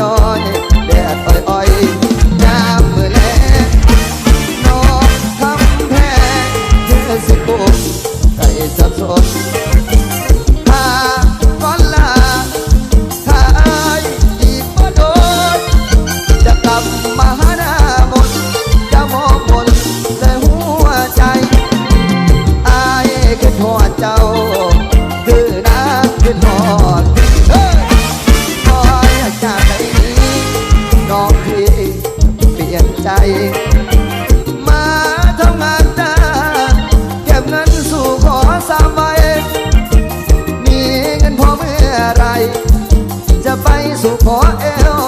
ย้อยแดดอ่อยๆามมือแลน้องำแพงเธอสุกใจสับสน Sou poeta é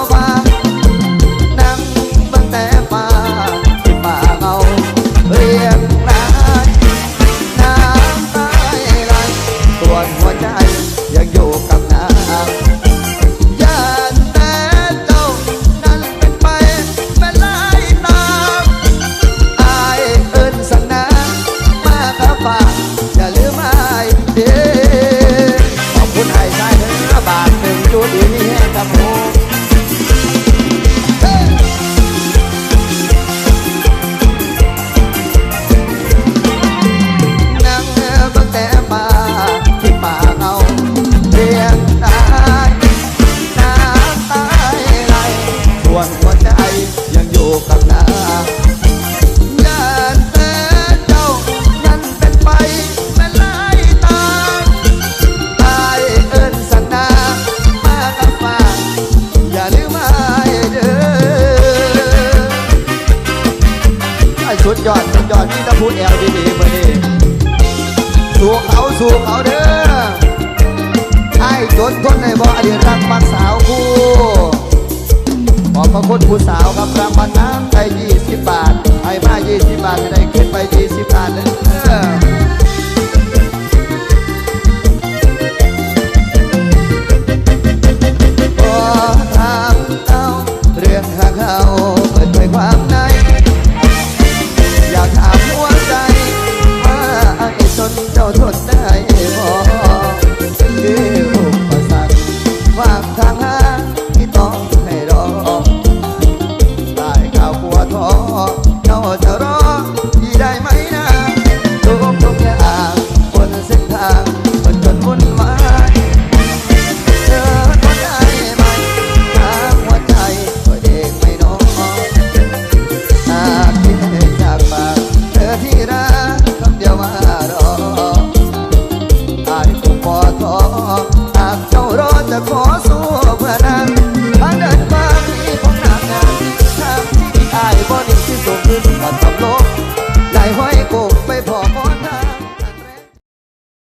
ยังอยู่กับนาเดินแต่เจ้านั้นเป็นไปเป็นลยตายตายเอิญสันนามากับมาอย่าลืมมาเด้อชุดยอดชุดยอดนี่ตะพูดแอลดีดีมาดีสู่เขาสู่เขาเด้อไอ้จนทนในบ่อเดียรักปักสาวคู่ พระคุณผู้สาวครับรางวัลน้ำใจยี่สิบบาทให้มายี่สิบบาทก็ได้ขึ้นไปยี่สิบบาทเด้อ อ